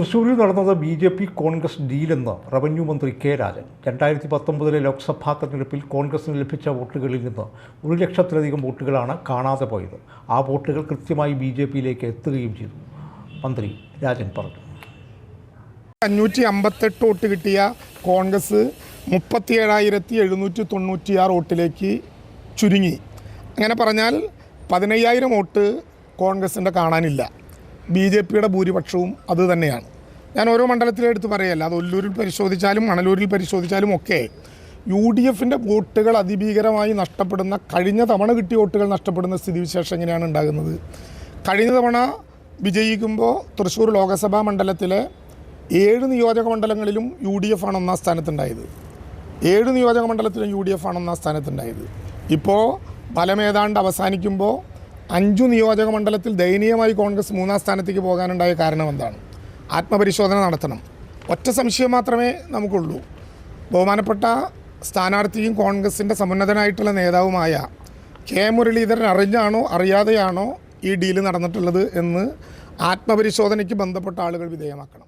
തൃശ്ശൂരിൽ നടന്നത് B J P Congress ഡീലെന്ന് റവന്യൂ മന്ത്രി കെ രാജൻ. രണ്ടായിരത്തി പത്തൊമ്പതിലെ ലോക്സഭാ തെരഞ്ഞെടുപ്പിൽ കോൺഗ്രസിന് ലഭിച്ച വോട്ടുകളിൽ നിന്ന് ഒരു ലക്ഷത്തിലധികം വോട്ടുകളാണ് കാണാതെ പോയത്. ആ വോട്ടുകൾ കൃത്യമായി ബി ജെ പിയിലേക്ക് എത്തുകയും ചെയ്തു. മന്ത്രി രാജൻ പറഞ്ഞു. അഞ്ഞൂറ്റി അമ്പത്തെട്ട് വോട്ട് കിട്ടിയ കോൺഗ്രസ് മുപ്പത്തി ഏഴായിരത്തി എഴുന്നൂറ്റി തൊണ്ണൂറ്റിയാറ് വോട്ടിലേക്ക് ചുരുങ്ങി. അങ്ങനെ പറഞ്ഞാൽ പതിനയ്യായിരം വോട്ട് കോൺഗ്രസിന്റെ കാണാനില്ല. ബി ജെ പിയുടെ ഭൂരിപക്ഷവും അത് തന്നെയാണ്. ഞാൻ ഓരോ മണ്ഡലത്തിലും എടുത്ത് പറയല്ല അത് ഒല്ലൂരിൽ പരിശോധിച്ചാലും മണലൂരിൽ പരിശോധിച്ചാലും ഒക്കെ യു ഡി എഫിന്റെ വോട്ടുകൾ അതിഭീകരമായി നഷ്ടപ്പെടുന്ന കഴിഞ്ഞ തവണ കിട്ടിയ വോട്ടുകൾ നഷ്ടപ്പെടുന്ന സ്ഥിതിവിശേഷം എങ്ങനെയാണ് ഉണ്ടാകുന്നത്? കഴിഞ്ഞ തവണ വിജയിക്കുമ്പോൾ തൃശ്ശൂർ ലോക്സഭാ മണ്ഡലത്തിലെ ഏഴ് നിയോജക മണ്ഡലങ്ങളിലും യു ഡി എഫ് ആണ് ഒന്നാം സ്ഥാനത്തുണ്ടായത്. ഏഴ് നിയോജക മണ്ഡലത്തിലും യു ഡി എഫ് ആണ് ഒന്നാം സ്ഥാനത്തുണ്ടായത്. ഇപ്പോൾ ഫലമേതാണ്ട് അവസാനിക്കുമ്പോൾ അഞ്ചു നിയോജക മണ്ഡലത്തിൽ ദയനീയമായി കോൺഗ്രസ് മൂന്നാം സ്ഥാനത്തേക്ക് പോകാനുണ്ടായ കാരണം എന്താണ്? ആത്മപരിശോധന നടത്തണം. ഒറ്റ സംശയം മാത്രമേ നമുക്കുള്ളൂ. ബഹുമാനപ്പെട്ട സ്ഥാനാർത്ഥിയും കോൺഗ്രസിന്റെ സമുന്നതനായിട്ടുള്ള നേതാവുമായ കെ മുരളീധരൻ അറിഞ്ഞാണോ അറിയാതെയാണോ ഈ ഡീൽ നടന്നിട്ടുള്ളത് എന്ന് ആത്മപരിശോധനയ്ക്ക് ബന്ധപ്പെട്ട ആളുകൾ വിധേയമാക്കണം.